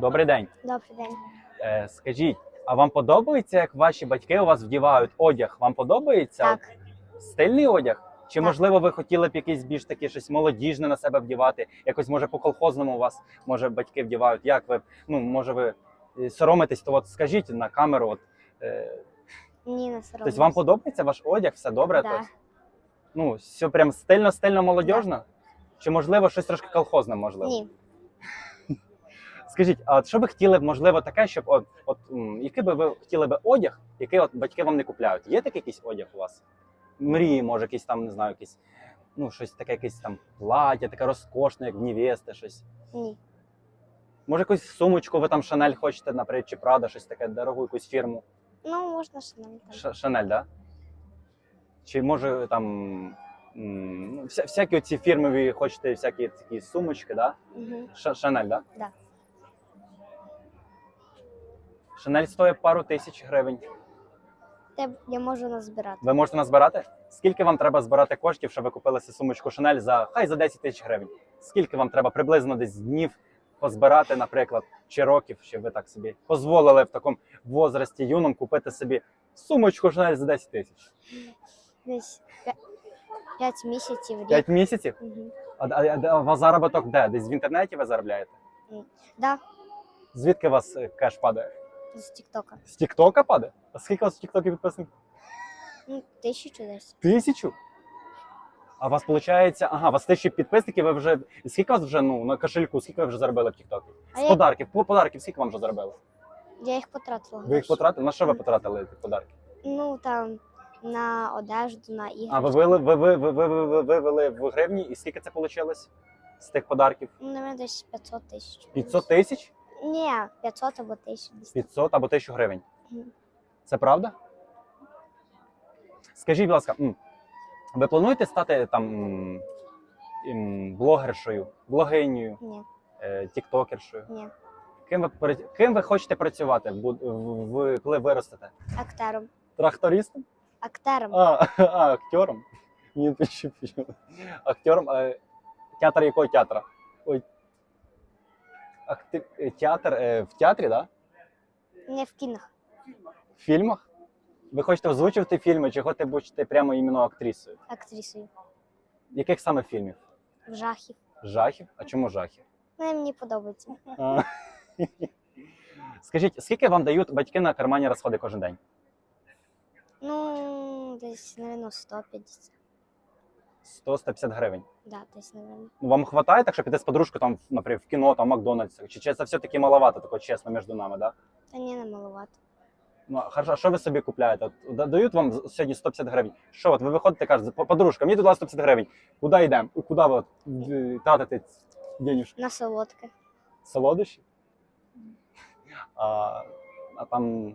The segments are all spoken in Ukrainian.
Добрий день. Добрий день. Е, скажіть, а вам подобається, як ваші батьки у вас вдівають одяг? Вам подобається Так, стильний одяг? Чи Так. можливо ви хотіли б якийсь більш таке щось молодіжне на себе вдівати? Якось може по колхозному у вас може батьки вдівають? Як ви ну може ви е, соромитесь? То от скажіть на камеру, от е, ні, не соромлюсь. тобто вам подобається ваш одяг? Все добре? Да. Тобто, ну все прям стильно, стильно молодіжно? Чи можливо щось трошки колхозне? Можливо? Ні. Скажіть, а що ви хотіли б, можливо, таке, щоб от, от м, який би ви хотіли би одяг, який от батьки вам не купляють? Є такий якийсь одяг у вас? Мрії, може, якийсь там, не знаю, якийсь, ну, щось таке, якесь там плаття, таке розкошне, як в невести, щось. Ні. Може, якусь сумочку ви там Шанель хочете, наприклад, чи Прада, щось таке, дорогу якусь фірму. Ну, можна там. Ш- Шанель, да? Чи може там м, ну, вся, всякі оці фірмові хочете, всякі такі сумочки, да? Угу. Ш- Шанель, да? Да. Шанель стоїть пару тисяч гривень. Те я можу назбирати. Ви можете назбирати? Скільки вам треба збирати коштів, щоб ви купили собі сумочку Шанель за хай за 10 тисяч гривень? Скільки вам треба приблизно десь днів позбирати, наприклад, чи років, щоб ви так собі дозволили в такому возрасті юному купити собі сумочку Шанель за 10 тисяч? Десь 5 місяців рік. 5 місяців? Угу. А, а, а, а у вас заробіток де? Десь в інтернеті ви заробляєте? Да, Звідки у вас е, кеш падає? З Тіктока. З Тіктока падає? А скільки у вас в Тіктокі підписників? Ну, тисячу десь. Тисячу? А у вас виходить, ага, у вас тисячі підписників, ви вже. Скільки у вас вже ну, на кошельку, скільки ви вже заробили в Тіктокі? З я- подарків, по подарків, скільки вам вже заробили? Я їх потратила. Ви їх потратили? На що ви потратили ті подарки? Ну, там, на одежду, на іграшки. А ви вивели, ви, ви, ви, ви, ви, ви вивели в гривні, і скільки це вийшло з тих подарків? Ну, наверное, десь 500 тисяч. 500 тисяч? Ні, 500 або 1000. десь. 500 або 1000 гривень. Мгм. Це правда? Скажіть, будь ласка, м, ви плануєте стати там м, м, блогершою, блогинею, Ні, е, тіктокершою? ні. Ким ви пра- ким ви хочете працювати, в, бу- в, в- коли виростете? Актером. Трактористом? Актером. А, а актером? Ні, почему? Актером. Театр якого театра? Ой. Акти... е, Театр е, в театрі, так? Да? Не в кінах. В фільмах? Ви хочете озвучувати фільми, чи хочете бути прямо іменно актрисою? Актрисою. Яких саме фільмів? Жахів. Жахів? А чому жахів? Ну, мені подобається. А. Скажіть, скільки вам дають батьки на кармані розходи кожен день? Ну, десь, наверное, 150. 100-150 гривень. Да, десь, наверное. Ну, вам хватає так, щоб піти з подружкою там, наприклад, в кіно, там, Макдональдс? Чи, чи це все-таки маловато, тако чесно, між нами, да? Та ні, не маловато. Ну, а хорошо, а що ви собі купляєте? От, да- дають вам сьогодні 150 гривень. Що, от ви виходите, кажете, «По- подружка, мені туди 150 гривень. Куди йдемо? Куди ви от, е, тратите денежки? На солодке. Солодощі? А, а там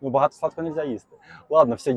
ну, багато сладкого не можна їсти. Ладно, все,